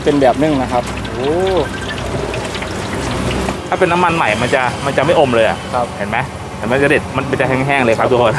จะเป็นแบบนึ่งนะครับโอ้ถ้าเป็นน้ำมันใหม่มันจะมันจะไม่อมเลยอะครับ เห็นไหมเห็นไหมจะเด็ดมันจะแห้งๆเลยครับทุกคน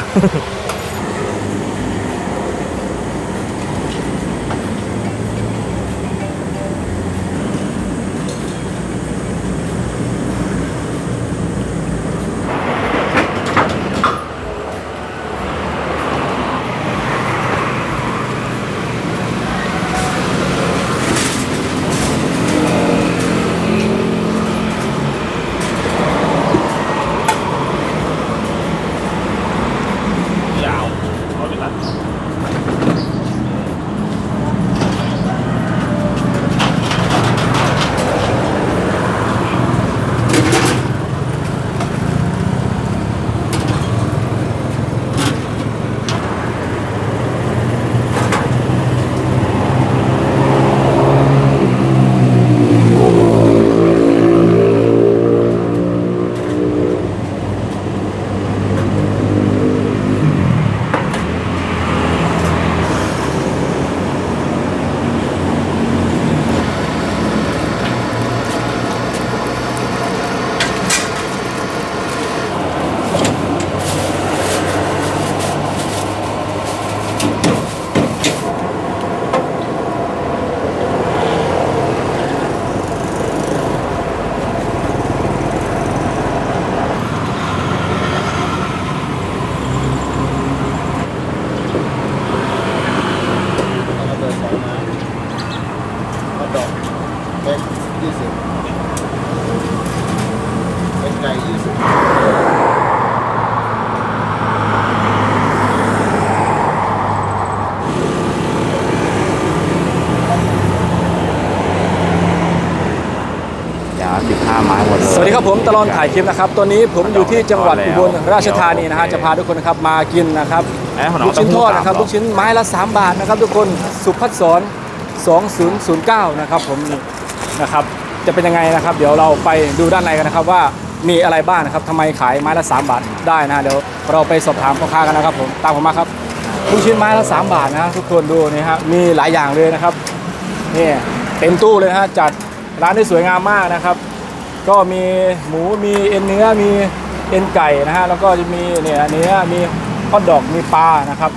ลอดถ่ายคลิปนะครับตอนนี้ผมอยู่ที่จังหวัดอุบลราชธานีนะฮะ จะพาทุกคนนะครับมากินนะครับเอ๊ะของน้ลูองกชิ้นทอดนะครับเต้าลูหู้กชิ้นไม้ละ 3 บาทนะครับ ทุกคน สุพัฒสอน2009 นะครับผมนี่นะครับ จะเป็นยังไงนะครับ เดี๋ยวเราไปดูด้านในกันนะครับว่ามีอะไรบ้างนะครับทำไมขายไม้ละ 3 บาทได้นะ เดี๋ยวเราไปสอบถามพ่อค้ากันนะครับผม ตามผมมาครับลูกชิ้นไม้ละ 3 บาทนะทุกคนดูนี่ฮะ มีหลายอย่างเลยนะครับ นี่เต็มตู้เลยนะฮะ จัดร้านได้สวยงามมากนะครับ ก็มีหมูมีเอ็นเนื้อมีเอ็นไก่นะฮะแล้วก็จะมีเนี่ยเนื้อมีฮอทดอกมีปลานะครับ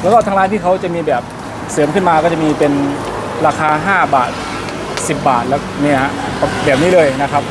แล้วก็ทางร้านที่เขาจะมีแบบเสริมขึ้นมาก็จะมีเป็นราคา 5 บาท 10 บาทแล้วเนี่ยฮะแบบนี้เลยนะครับ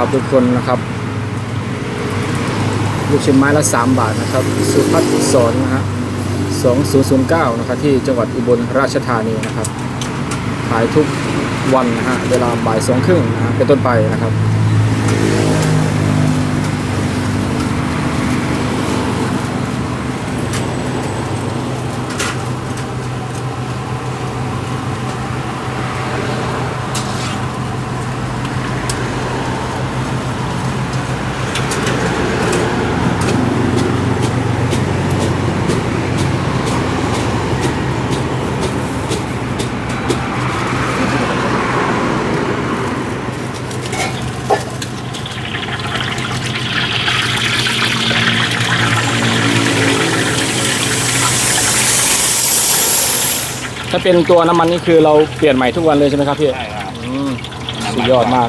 นี่ครับทุกคนนะครับลูกชิ้นไม้ละ 3 บาทนะครับ สุพัฒสอนนะฮะ2009 นะครับที่จังหวัดอุบลราชธานีนะครับ ขายทุกวันนะฮะเวลาบ่ายสองครึ่งนะฮะเป็นต้นไปนะครับ ถ้าเป็นตัวน้ำมันนี่คือเราเปลี่ยนใหม่ทุกวันเลยใช่ไหมครับพี่ใช่ครับอืมสุดยอดมาก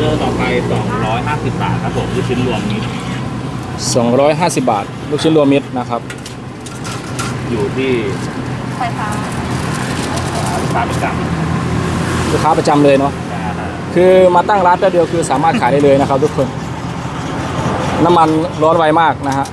เริ่มต่อไป250บาทครับผมคือชิ้นรวมนี้250 บาท ลูกชิ้นรวมมิตรนะครับ อยู่ที่ไฟฟ้าลู กค้าประจลูกค้าประจำเลยเนาะำนะฮะคือมาตั้งร้านแป๊บเดียวคือสามารถขายได้เลยนะครับ ทุกคน น้ำมันร้อนไวมากนะฮะ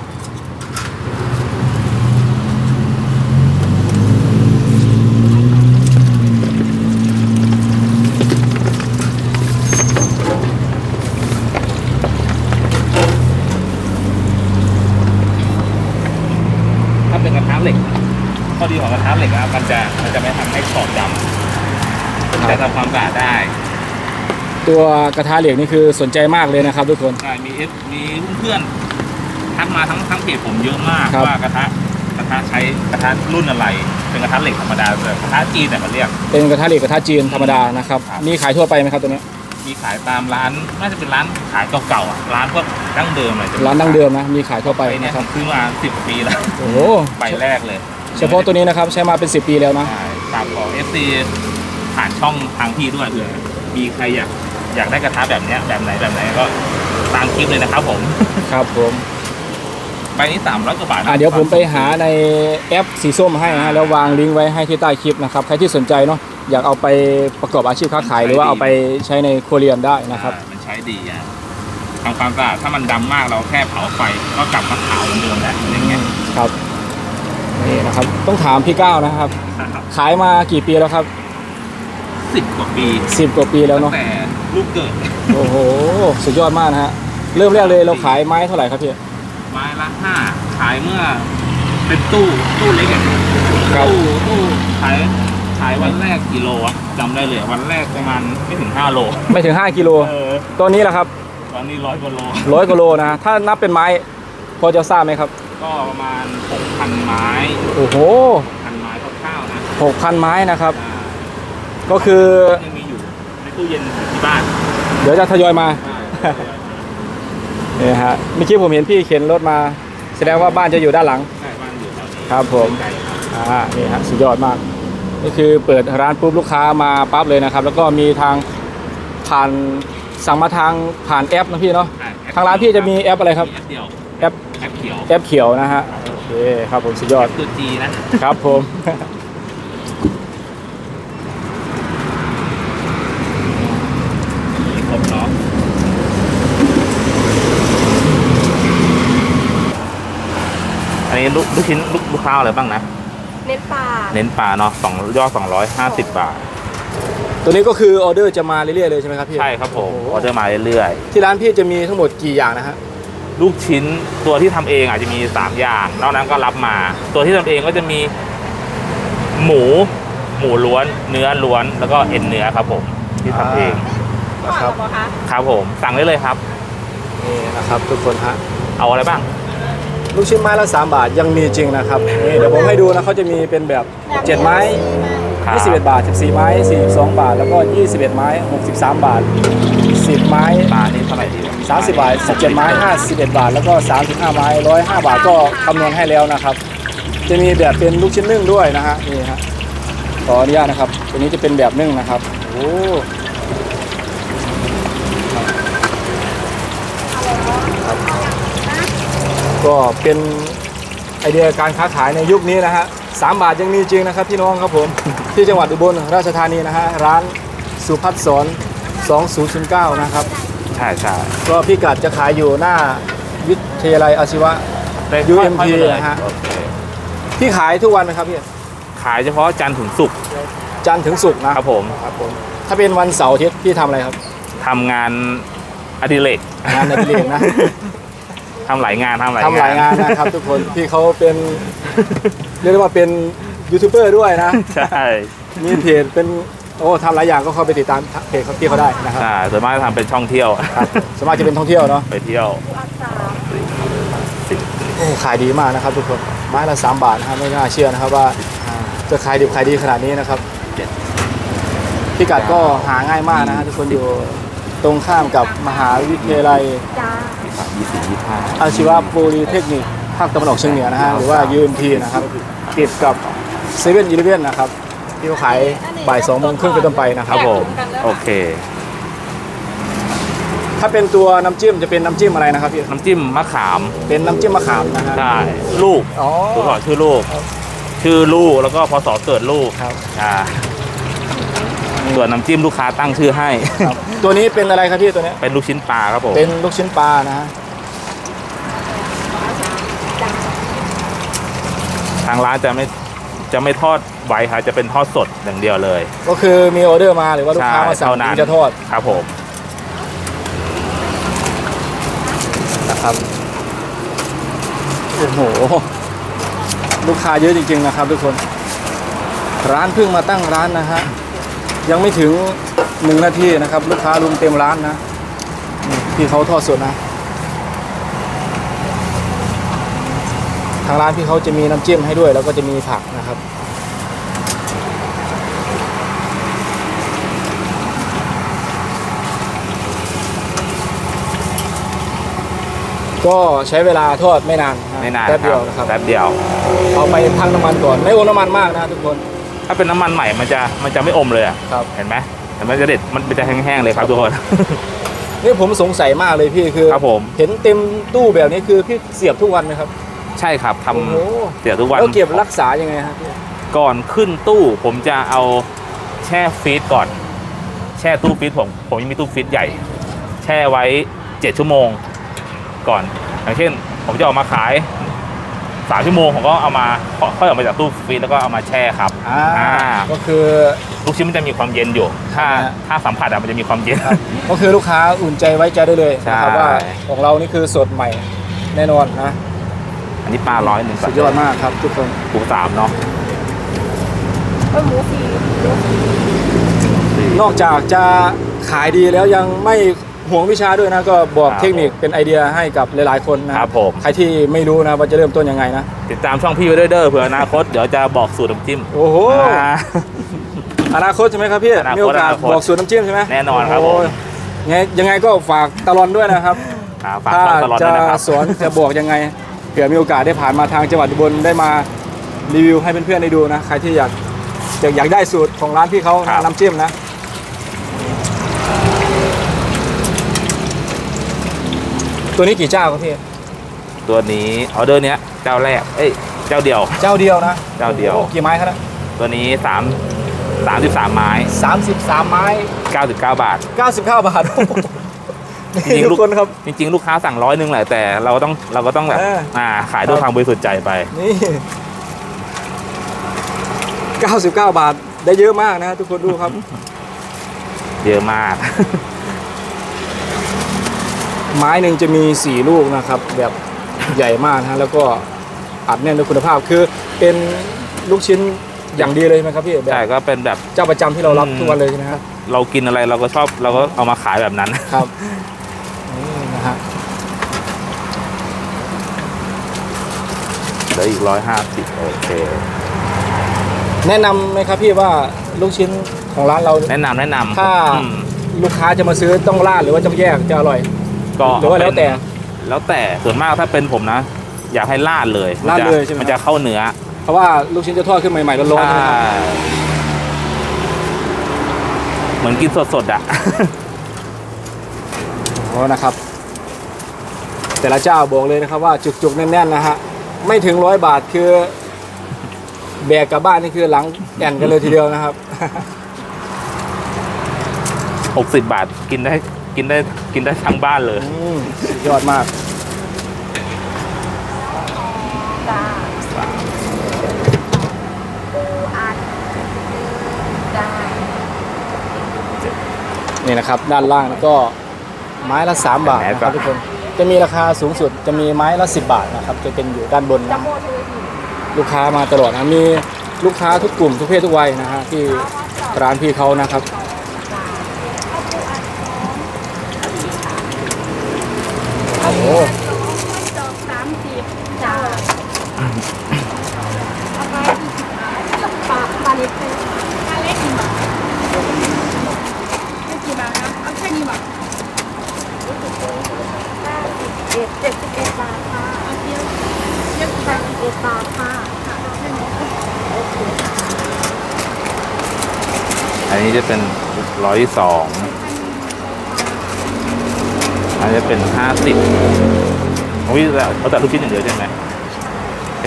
ตัวกระทะเหล็กนี่คือสนใจมากเลยนะครับทุกคน ใช่มีเอฟมีเพื่อนทักมาทั้งทั้งเพจผมเยอะมากครับ ว่ากระทะกระทะใช้กระทะรุ่นอะไร เป็นกระทะเหล็กธรรมดาแต่กระทะจีนแต่เขาเรียก เป็นกระทะเหล็กกระทะจีนธรรมดานะครับครับ มีขายทั่วไปไหมครับตัวนี้มีขายตามร้านน่าจะเป็นร้านขายเก่าๆอะร้านพวกดั้งเดิมเลยร้านดั้งเดิมนะมีขายทั่วไปไปเนี่ยนะครับซื้อมาสิบปีแล้ว โอ้โหใบแรกเลยเฉพาะตัวนี้นะครับใช้มาเป็น 10 ปีแล้วนะ ใช่ฝากบอกเอฟซีผ่านช่องทางพี่ด้วยเผื่อมีใครอยาก อยากได้กระทะแบบเนี้ยแบบไหนแบบไหนก็ตามคลิปเลยนะครับผม ครับผมใบนี้สามร้อยกว่าบาทนะอะเดี๋ยวผมไปหาในแอปสีส้มให้นะฮะแล้ววางลิงก์ไว้ให้ที่ใต้คลิปนะครับใครที่สนใจเนาะอยากเอาไปประกอบอาชีพค้าขายหรือว่าเอาไปใช้ในครัวเรือนได้นะครับ อ่ามันใช้ดีอะทำความสะอาดถ้ามันดำมากเราแค่เผาไฟก็กลับมาขาวเหมือนเดิมแล้วอย่างเงี้ยครับนี่นะครับ ต้องถามพี่ก้าวนะครับ ขายมากี่ปีแล้วครับ สิบกว่าปี10กว่าปีแล้วตั้เนาะ งแต่ลูกเกิดโอ้โห สุดยอดมากนะฮะ เริ่มแรกเลยเราขายไม้เท่าไหร่ครับพี่ ไม้ละห้าขายเมื่อ เป็นตู้ตู้เล็กอะครับ ตู้ตู้ขายขายวันแรกกิโลอะจำได้เลยวันแรกประมาณไม่ถึงห้าโลไม่ถึง 5 กิโล เออตัวนี้แหละครับตอนนี้ร้อยกว่าโล ร้อยกิโลนะ ถ้านับเป็นไม้ พอจะทราบไหมครับ ก็ประมาณหกพันไม้โอ้โหพันไม้คร่าวๆนะ 6,000 ไม้นะครับ อ่า ก็คือ ยังมีอยู่ในตู้เย็นอยู่ที่บ้านเดี๋ยวจะทยอยมาใช่นี่ฮะเมื่อกี้ผมเห็นพี่เข็นรถมา แสดงว่าบ้านจะอยู่ด้านหลัง ใช่บ้านอยู่แถวนี้ครับผมไกลครับอ่านี่ฮะสุดยอดมากนี่คือเปิดร้านปุ๊บลูกค้ามาปั๊บเลยนะครับ แล้วก็มีทางผ่านสั่งมาทางผ่านแอปนะพี่เนาะ ใช่แอปทางร้านพี่จะมีแอปอะไรครับแอปเดียวแอปแอปเขียวแอปเขียวนะฮะโอเคครับผมสุดยอด ตัวจีนะครับผม ครบเนาะอั นนี้ลูกลูกชิ้นลูกลูกค้าอะไรบ้างนะ เน้นปลาเน้นปลาเนาะสองยอดสองร้อยห้าสิบบาท ตัวนี้ก็คือออเดอร์จะมาเรื่อยๆเลยใช่ไหมครับพี่ใช่ครับผมโอ้โหออเดอร์มาเรื่อยที่ร้านพี่จะมีทั้งหมดกี่อย่างนะฮะๆ ลูกชิ้นตัวที่ทำเองอาจจะมีสามอย่างนอกนั้นก็รับมา ตัวที่ทำเองก็จะมี หมู หมูล้วน เนื้อล้วนแล้วก็เอ็นเนื้อครับผมที่ทำเองก่อนเหรอคะ ครับผมสั่งได้เลยครับ นี่นะครับทุกคนฮะเอาอะไรบ้าง ลูกชิ้นไม้ละ3บาทยังมีจริงนะครับนี่เดี๋ยวผมให้ดูนะเขาจะมีเป็นแบบ7ไม้ ครับ 21 บาท 14 ไม้ 42 บาท แล้วก็ 21 ไม้ 63 บาท 10 ไม้ปลานี่เท่าไหร่ดีวะ30 บาท 17 ไม้ 51 บาท แล้วก็ 35 ไม้ 105 บาทก็คำนวณให้แล้วนะครับ จะมีแบบเป็นลูกชิ้นนึ่งด้วยนะฮะนี่ฮะขออนุญาตนะครับตัวนี้จะเป็นแบบนึ่งนะครับโอ้ ก็เป็นไอเดียการค้าขายในยุคนี้นะฮะสามบาทยังมีจริงนะครับพี่น้องครับผม ที่จังหวัดอุบลราชธานีนะฮะร้านสุพัฒน์สอน2009 นะครับใช่ใช่ก็พี่กัดจะขายอยู่หน้าวิทยาลัยอาชีวะ UMP ค่อยๆมาเลยนะฮะโอเคพี่ขายทุกวันไหมครับพี่ ขายเฉพาะจันทร์ถึงศุกร์จันทร์ถึงศุกร์นะครับผมครับผม ถ้าเป็นวันเสาร์อาทิตย์พี่ทำอะไรครับทำงานอดิเรกงานในพิเรกนะ ทำหลายงานทำหลายทำหลายงานนะครับทุกคนพี่เขาเป็นเรียกได้ว่าเป็นยูทูบเบอร์ด้วยนะ ใช่มีเพจเป็นโอ้ทำหลายอย่างก็เข้าไปติดตามเพจเขาพี่เขาได้นะครับใช่ส่วนมากจะทำเป็นช่องเที่ยวครับสวนมากจะเป็นท่องเที่ยวเนาะไปเที่ยวโอ้ขายดีมากนะครับทุกคนไม้ละสามบาทนะครับไม่น่าเชื่อนะครับว่าอ่าจะขายดิบขายดีขนาดนี้นะครับพิกัดก็หาง่ายมากนะฮะทุกคนอยู่ตรงข้ามกับมหาวิทยาลัยจ้า ยี่สิบยี่ห้าอาชีวะโพลีเทคนิคภาคตะวันออกเฉียงเหนือนะฮะหรือว่า UMP นะครับติดกับเซเว่นอีเลฟเว่นนะครับที่เขาขายบ่ายสองโมงครึ่งเป็นต้นไปนะคครัรับบผมโอเค ถ้าเป็นตัวน้ำจิ้มจะเป็นน้ำจิ้มอะไรนะครับพี่น้ำจิ้มมะขามเป็นน้ำจิ้มมะขามนะฮะใช่ลูกอ๋อตัวก่อนชื่อลูกชื่อลูกแล้วก็พศเกิดลูกครับอ่าส่วนน้ำจิ้มลูกค้าตั้งชื่อให้ ครับตัวนี้เป็นอะไรครับพี่ตัวเนี้ยเป็นลูกชิ้นปลาครับผมเป็นลูกชิ้นปลานะฮะ ทางร้านจะไม่จะไม่ทอดไว้ครับจะเป็นทอดสดอย่างเดียวเลย ก็คือมีออเดอร์มาหรือว่าลูกค้ามาสั่งเท่านั้นถึงจะทอดครับผมนะครับโอ้โห ลูกค้าเยอะจริง ๆ นะครับ ทุกคน ร้านเพิ่งมาตั้งร้านนะฮะ ยังไม่ถึงหนึ่งนาทีนะครับ ลูกค้ารุมเต็มร้านนะนี่พี่เขาทอดสดนะ ทางร้านพี่เขาจะมีน้ำจิ้มให้ด้วย แล้วก็จะมีผักนะครับ ก็ใช้เวลาทอดไม่นานนะไม่นานแป๊บคเดีรัยวบนะครับแป๊บเดียว เอาไปพักน้ำมันก่อนไม่โอน้ำมันมากนะทุกคน ถ้าเป็นน้ำมันใหม่มันจะมันจะไม่อมเลยอะครับ เห็นไหมแต่มันจะเด็ดมันจะแห้งๆเลยครับทุกคนนี่ผมสงสัยมากเลยพี่คือครับผมเห็นเต็มตู้แบบนี้คือพี่เสียบทุกวันไหมครับ ใช่ครับทำโอ้โหเสียทุกวัน แล้วเก็บรักษายังไงครับพี่ก่อนขึ้นตู้ผมจะเอาแช่ฟรีซก่อน แช่ตู้ฟรีซผมผมยังมีตู้ฟรีซใหญ่ แช่ไว้ 7 ชั่วโมงก่อน อย่างเช่น ผมจะเออกมาขายสามชั่วโมงผมก็เอามาค่อยออกมาจากตู้ฟรีซแล้วก็เอามาแช่ครับอ่าอ่าก็คือ ลูกชิ้นมันจะมีความเย็นอยู่ ถ้าอ่าฮะ ถ้าสัมผัสอะมันจะมีความเย็น ครับ ก็คือลูกค้าอุ่นใจไว้ใจได้เลยนะครับใช่ ว่าของเรานี่คือสดใหม่แน่นอนนะ อันนี้ปลาร้อยหนึ่งสุดยอดมากครับทุกคนปูสามเนาะเออหมูฟรีนอกจากจะขายดีแล้วยังไม่ห่วงวิชาด้วยนะก็บอกครับเทคนิคเป็นไอเดียให้กับหลาย ๆ คนนะครับผมใครที่ไม่รู้นะว่าจะเริ่มต้นยังไงนะ ติดตามช่องพี่ไว้ด้วยเด้อเผื่ออนาคตเดี๋ยวจะบอกสูตรน้ำจิ้มโอ้โหอ่าอนาคตใช่ไหมครับพี่อนาคตมีโอกาสอนาคตบอกสูตรน้ำจิ้มใช่ไหมแน่นอนครับโโหผมไงยังไงก็ฝากตลอนด้วยนะครับอ่าฝากถ้าช่องตลอดจะด้วยนะครับสอนจะบอกยังไง เผื่อมีโอกาสได้ผ่านมาทางจังหวัดอุบลได้มารีวิวให้เพื่อนๆได้ดูนะใครที่อยากอยากอยากได้สูตรของร้านพี่เขาครันะบน้ำจิ้มนะตัวนี้กี่เจ้าครับพี่ตัวนี้ออเดอร์เนี้ยเจ้าแรก เอ้ย เจ้าเดียว เจ้าเดียวนะเจ้าเดียว โอ้โหกี่ไม้ครับนะตัวนี้3 33ไม้สามสิบสามไม้99บาทเก้าสิบเก้าบาท จริงๆทุลูกกคนครับ จริง ๆ ลูกค้าสั่งร้อยหนึงแหละแต่เราก็ต้องเราก็ต้องแบบเอออ่าขายด้วยความบริสุทธิ์ใจไป นี่เก้าสิบเก้าบาทได้เยอะมากนะทุกคนดูครับ เยอะมาก ไม้หนึ่งจะมี 4 ลูกนะครับ แบบใหญ่มากนะฮะแล้วก็อัดแน่นด้วยคุณภาพคือเป็นลูกชิ้นอย่างดีเลยใช่ไหมครับพี่แบใช่บก็เป็นแบบ เจ้าประจำที่เรารับอืม ทุกวันเลยใช่ไหมครับเรากินอะไรเราก็ชอบเราก็เอามาขายแบบนั้น ครับ นี่นะฮะเหลืออีกร้อยห้าสิบโอเค แนะนำไหมครับพี่ว่าลูกชิ้นของร้านเรา แนะนำแนะนำถ้า อืมลูกค้าจะมาซื้อต้องราดหรือว่าจะแยกจะอร่อย ก็หรือว่าแล้วแต่ แล้วแต่ส่วนมากถ้าเป็นผมนะ อยากให้ลาดเลยมันราดจะเลยใช่ไหม มันจะเข้าเนื้อเพราะว่าลูกชิ้นจะทอดขึ้นใหม่ๆร้อนๆใช่ไหมครับ ใช่เหมือนกินสดๆอะ โอ้นะครับ แต่ละเจ้าบอกเลยนะครับว่าจุกๆแน่นๆนะฮะไม่ถึงร้อยบาทคือแบกกลับบ้านนี่คือหลังแอนกันเลยทีเดียวนะครับ60บาทกินได้กินได้กินได้ทั้งบ้านเลย อืมสุดยอดมาก จ้าปูอัดจ้านี่นะครับ ด้านล่างก็ไม้ละ 3 บาทนะครับทุกคน จะมีราคาสูงสุดจะมีไม้ละ 10 บาทนะครับจะเป็นอยู่ด้านบนนะลูกค้ามาตลอดนะมีลูกค้าทุกกลุ่มทุกเพศทุกวัยนะฮะที่ร้านพี่เขานะครับโอ้โหดอกสามสิบจ้าไปปลาปลาเล็กเป็นปลาเล็กกี่บาทไม่กี่บาทครับเอาแค่นี้บาทเจ็ดเจ็ดสิบเอ็ดบาทค่ะเอาเดียวเจ็ดสิบเอ็ดบาทค่ะค่ะแค่นี้โอเค อันนี้ จะเป็นร้อยสองอันนี้จะเป็นห้าสิบโอ้ยแต่เอาแต่ลูกชิ้นอย่างเดียวใช่ไหมโอเค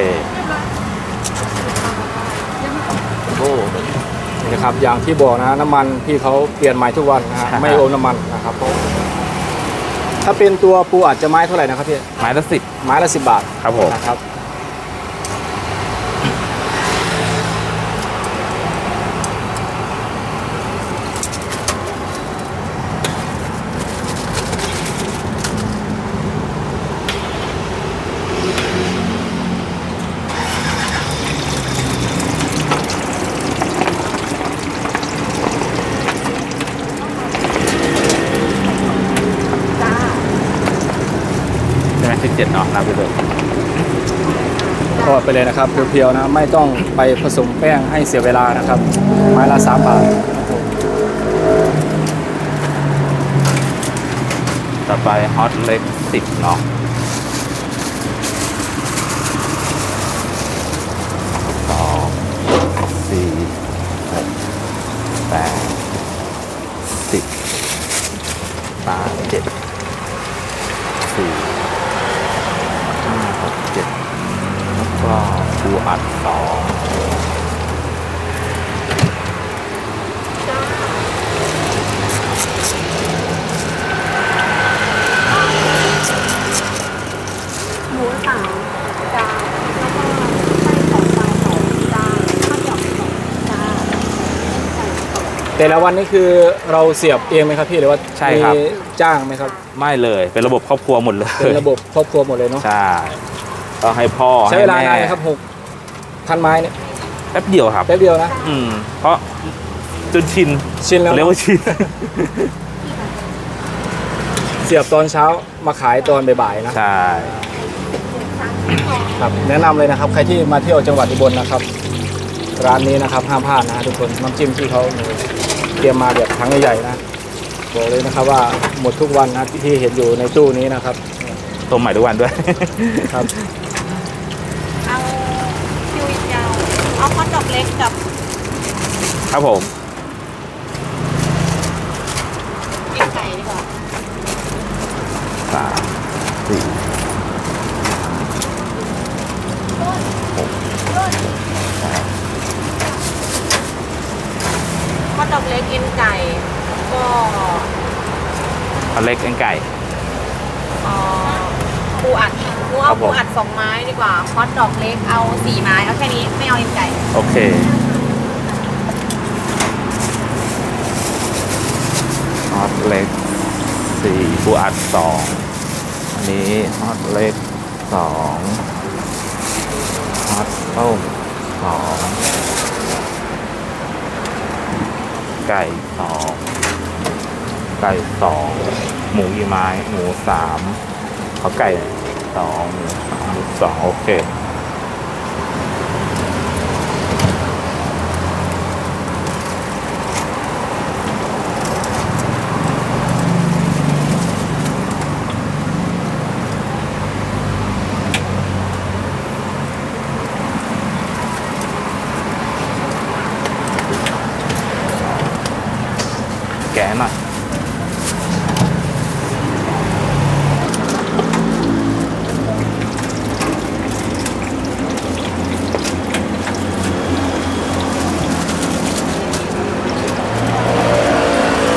โอ้นี่นะครับอย่างที่บอกนะน้ำมันพี่เขาเปลี่ยนใหม่ทุกวันนะฮะใช่ไม่โอมน้ำมันนะครับผมถ้าเป็นตัวปูอัดจะไม้เท่าไหร่นะครับพี่ไม้ละสิบไม้ละสิบบาทครับผมนะครับ จ้า ใช่ไหมสิบเจ็ดเนาะนับไปเลยทอดไปเลยนะครับเพียวๆนะไม่ต้องไปผสมแป้งให้เสียเวลานะครับไม้ละสามบาทต่อไปฮอตเล็กสิบเนาะสองสี่หกแปดสิบสามเจ็ดสี่ห้าหกเจ็ดแล้วก็ปูอัดสอง หมูสามจานแล้วก็ไส้สองปลาสองจานข้าวหยอกสองจานไก่สอง แต่ละวันนี้คือเราเสียบเองไหมครับพี่หรือว่าใช่ครับ มีจ้างไหมครับไม่เลยเป็นระบบครอบครัวหมดเลยเป็นระบบครอบครัวหมดเลยเนาะใช่ก็ให้พ่อใช้เวลาให้นานแม่ไหมครับหกพันไม้เนี่ยแป๊บเดียวครับ แป๊บเดียวนะ อืม เพราะจนชินชินแล้ว เรียกว่าชิน เสียบตอนเช้ามาขายตอนบ่ายๆนะใช่ ครับแนะนำเลยนะครับ ใครที่มาเที่ยวจังหวัดอุบลนะครับ ร้านนี้นะครับห้ามพลาดนะฮะทุกคนน้ำจิ้มที่เขา เตรียมมาแบบทั้งใหญ่ๆนะบอกเลยนะครับว่าหมดทุกวันนะที่เห็นอยู่ในตู้นี้นะครับ ต้มใหม่ทุกวันด้วย ครับ เอาคิวยาวเอาข้าวดอกเล็กกับครับผม เอ็นไก่ดีกว่า สามสี่หกแปด ข้าว ดอกเล็กเอ็นไก่ ก็เอาเล็กเอ็นไก่ เอ่อปูอัดหนูครัเอาบผม ปูอัดสองไม้ดีกว่าฮอตดอกเล็กเอาสี่ไม้เอาแค่นี้ไม่เอาเอ็นไก่โอเค ฮอตเล็กสี่ปูอัดสองอันนี้ฮอตเล็กสองฮอตต้มสอง ไก่สองไก่สองหมูกี่ไม้ หมูสามเขาไก่สองหมูสามหมูสองโอเค แกะหน่อย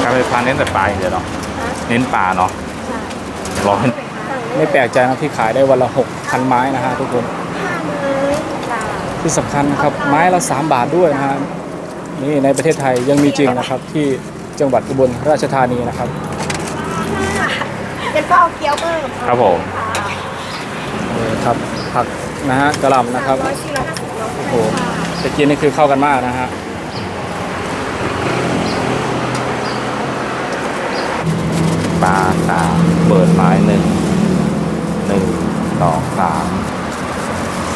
การไฟฟ้าเน้นแต่ปลาอย่างเดียวเนาะ เน้นปลาเนาะร้อนไม่แปลกใจนะที่ขายได้วันละหกพันไม้นะฮะทุกคนห้าเลยจ้าที่สำคัญนะครับไม้ละ 3 บาทด้วยนะฮะนี่ในประเทศไทยยังมีจริงนะครับ ที่จังหวัดอุบลราชธานีนะครับเดี๋ยวก็เอาเกี๊ยวเพิ่มครับผมนี่ครับผักนะฮะกระหล่ำนะครับร้อยชิ้นละห้าสิบร้อยโอ้โหจะกินนี่คือเข้ากันมากนะฮะ ปลาสามเปิดไม้หนึ่งหนึ่งสองสาม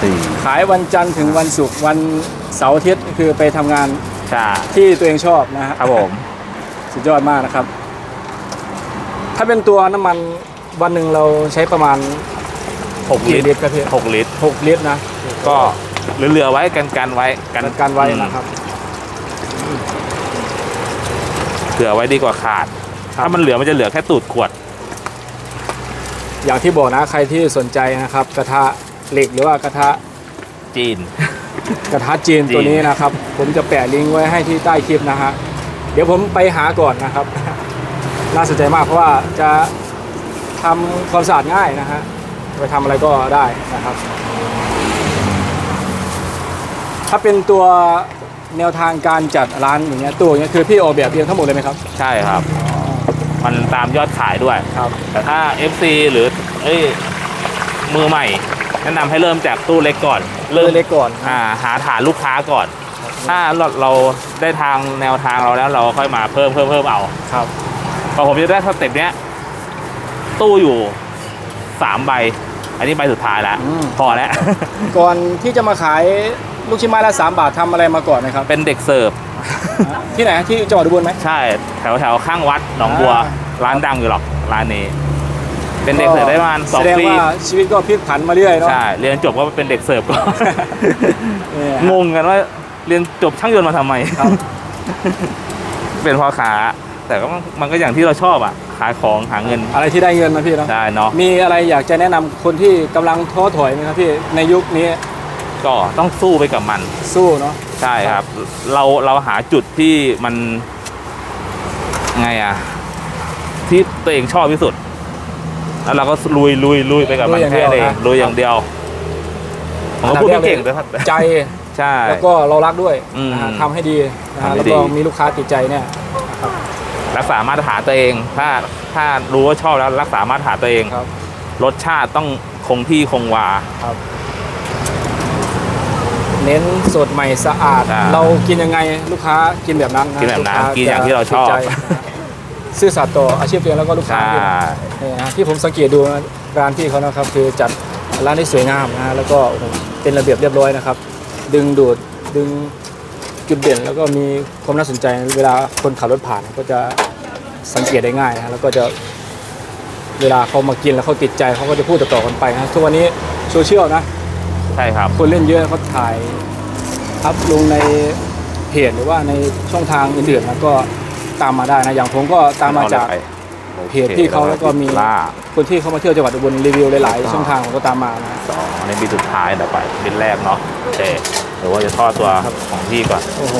สี่ขายวันจันทร์ถึงวันศุกร์วันเสาร์อาทิตย์คือไปทำงานใช่ที่ตัวเองชอบนะฮะครับผม สุดยอดมากนะครับ ถ้าเป็นตัวน้ำมันวันหนึ่งเราใช้ประมาณหกกี่ลิตรลิตรครับพี่หกลิตร หกลิตรนะก็เหลือๆไว้กันกันไว้กันการไว้นะครับ เผื่อไว้ดีกว่าขาดครับ ถ้ามันเหลือมันจะเหลือแค่ตูดขวด อย่างที่บอกนะใครที่สนใจนะครับ กระทะเหล็กหรือว่ากระทะจีน กระทะจีนตัวนี้นะครับ ผมจะแปะลิงก์ไว้ให้ที่ใต้คลิปนะฮะเดี๋ยวผมไปหาก่อนนะครับ น่าสนใจมากเพราะว่าจะทำความสะอาดง่ายนะฮะไปทำอะไรก็ได้นะครับ ถ้าเป็นตัวแนวทางการจัดร้านอย่างเงี้ยตัวอย่างเงี้ยคือพี่ออกแบบเองทั้งหมดเลยไหมครับ ใช่ครับ มันตามยอดขายด้วย ครับ แต่ถ้า FC หรือเอ้ยมือใหม่ แนะนำให้เริ่มจากตู้เล็กก่อน เริ่มเล็กก่อนอ่าหาฐานลูกค้าก่อน ถ้าเราเราได้ทางแนวทางเราแล้วเราค่อยมาเพิ่มเพิ่มเพิ่มเอาครับ พอผมจะได้สเต็ปเนี้ย ตู้อยู่สามใบ อันนี้ใบสุดท้ายแล้วอืม พอแล้ว ก่อนที่จะมาขายลูกชิ้นไม้ละสามบาททำอะไรมาก่อนไหมครับ เป็นเด็กเสิร์ฟ ที่ไหนที่จังหวัดอุบลไหมใช่แถวแถวข้างวัดหนองบัวอ่าร้านดังอยู่หรอกร้านนี้ เป็นเด็กเสิร์ฟได้ประมาณสองแสดงปีว่าชีวิตก็พลิกผันมาเรื่อยเนาะใช่เรียนจบก็เป็นเด็กเสิร์ฟก่อนเนี่ยงงกันว่าเรียนจบช่างยนต์มาทำไมครับเป็นพ่อค้าแต่ก็มันก็อย่างที่เราชอบอะขายของหาเงิน อะไรที่ได้เงินนะพี่เนาะได้เนาะมีอะไรอยากจะแนะนำคนที่กำลังท้อถอยไหมครับพี่ในยุคนี้ ก็ต้องสู้ไปกับมัน สู้เนาะ ใช่ครับ เราเราหาจุดที่มันไงอะ ที่ตัวเองชอบที่สุด แล้วเราก็ลุยลุยลุยไปกับมันแค่นั้นเองลุยอย่างเดียวผมก็พูดไม่เก่งด้วยครับใจใช่แล้วก็เรารักด้วยอืมนะฮะทำให้ดีนะฮะทำให้แล้วดีก็มีลูกค้าติดใจเนี่ยรักษามาตรฐานตัวเอง ถ้าถ้ารู้ว่าชอบแล้วรักษามาตรฐานตัวเองครับรสชาติต้องคงที่คงวาครับ เน้นสดใหม่สะอาด ใช่เรากินยังไงลูกค้ากินแบบนั้นนะกินแบบนั้นลูค้กินอย่างที่เราชอบติดใจนะฮะซื่อสัตย์ต่ออาชีพตัวเองแล้วก็ลูกค้าใช่ ด้วยนะนี่นะที่ผมสังเกตดูนะร้านพี่เขานะครับคือจัดร้านได้สวยงามนะฮะแล้วก็โอ้โหเป็นระเบียบเรียบร้อยนะครับ ดึงดูดดึงจุดเด่นแล้วก็มีความน่าสนใจเวลาคนขับรถผ่านก็จะสังเกตได้ง่ายนะแล้วก็จะ เวลาเขามากินแล้วเขาติดใจเขาก็จะพูดต่อๆกันไปนะทุกวันนี้โซเชียลนะ ใช่ครับ คนเล่นเยอะเขาถ่ายอัพลงในเพจหรือว่าในช่องทางอื่นๆนะก็ตามมาได้นะอย่างผมก็ตามมาจากเพจที่เขาแล้วก็มีล่าคนที่เขามาเที่ยวจังหวัดอุบลรีวิวหลายๆช่องทางผมก็ตามมานะสองในบินสุดท้ายเดี๋ยวไปบินแรกเนาะโอเคเดี๋ยวว่าจะทอดตัวของพี่ก่อนโอ้โห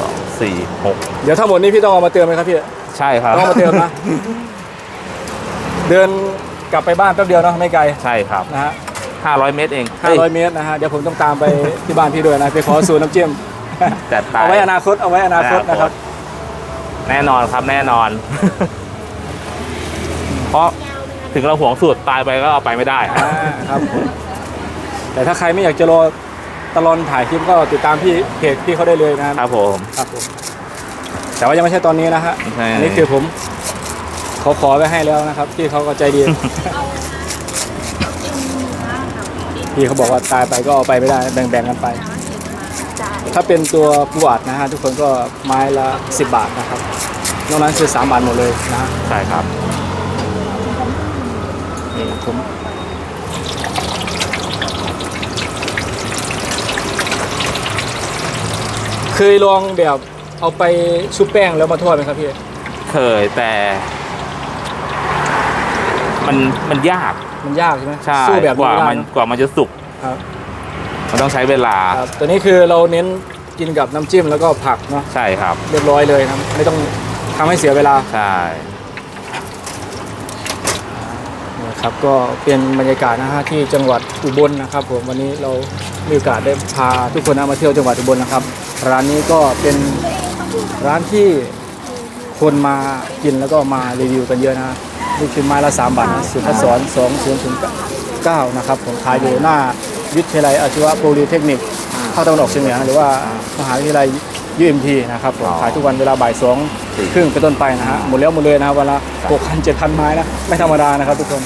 สองสี่หกเดี๋ยวทั้งหมดนี้พี่ต้องเอามาเติมไหมครับพี่ใช่ครับต้องเอามาเติมนะเดินกลับไปบ้านแป๊บเดียวเนาะไม่ไกลใช่ครับนะฮะ 500 เมตรเองเฮ้ย500 เมตรนะฮะ เดี๋ยวผมต้องตามไปที่บ้านพี่ด้วยนะ ไปขอสูตรน้ำจิ้มจัดไปเอาไว้อนาคต เอาไว้อนาคตนะครับ แน่นอนครับแน่นอน เพราะถึงเราห่วงสูตรตายไปก็เอาไปไม่ได้อ่าครับผมแต่ถ้าใครไม่อยากจะรอตลอดถ่ายคลิปก็ติดตามพี่เพจพี่เขาได้เลยนะครับผมครับผมแต่ว่ายังไม่ใช่ตอนนี้นะฮะใช่อันนี้คือผมขอขอไว้ให้แล้วนะครับพี่เขาก็ใจดี พี่เขาบอกว่าตายไปก็เอาไปไม่ได้แบ่งๆกันไป ถ้าเป็นตัวปูอัดนะฮะทุกคนก็ไม้ละ 10 บาทนะครับนอกนั้นคือ3บาทหมดเลยนะฮะใช่ครับนี่ผมเคยลองแบบเอาไปชุบแป้งแล้วมาทอดไหมครับพี่ เคยแต่ มันมันยากมันยากใช่ไหมใช่สู้แบบกว่าไได้มันเนอะกว่ามันจะสุกครับมันต้องใช้เวลาครับตัวนี้คือเราเน้นกินกับน้ำจิ้มแล้วก็ผักเนาะใช่ครับ เรียบร้อยเลยนะไม่ต้องทำให้เสียเวลาใช่นะครับก็เป็นบรรยากาศนะฮะที่จังหวัดอุบลนะครับ ผมวันนี้เรามีโอกาสได้พาทุกคนนะมาเที่ยวจังหวัดอุบลนะครับ ร้านนี้ก็เป็นร้านที่คนมากินแล้วก็มารีวิวกันเยอะนะฮะ ลูกชิ้นไม้ละ 3 บาทสุพสอน2 0 0 9นะครับผมขายอยู่หน้าวิทยาลัยอาชีวะโพลีเทคนิคภาคตะวันออกเฉียงเหนือหรือว่ามหาวิทยาลัยยูเอ็มพีนะครับผมขายทุกวันเวลาบ่ายสองครึ่งเป็นต้นไปนะฮะหมดแล้วหมดเลยนะครับวันละหกพันเจ็ดพันไม้นะไม่ธรรมดานะครับทุกคน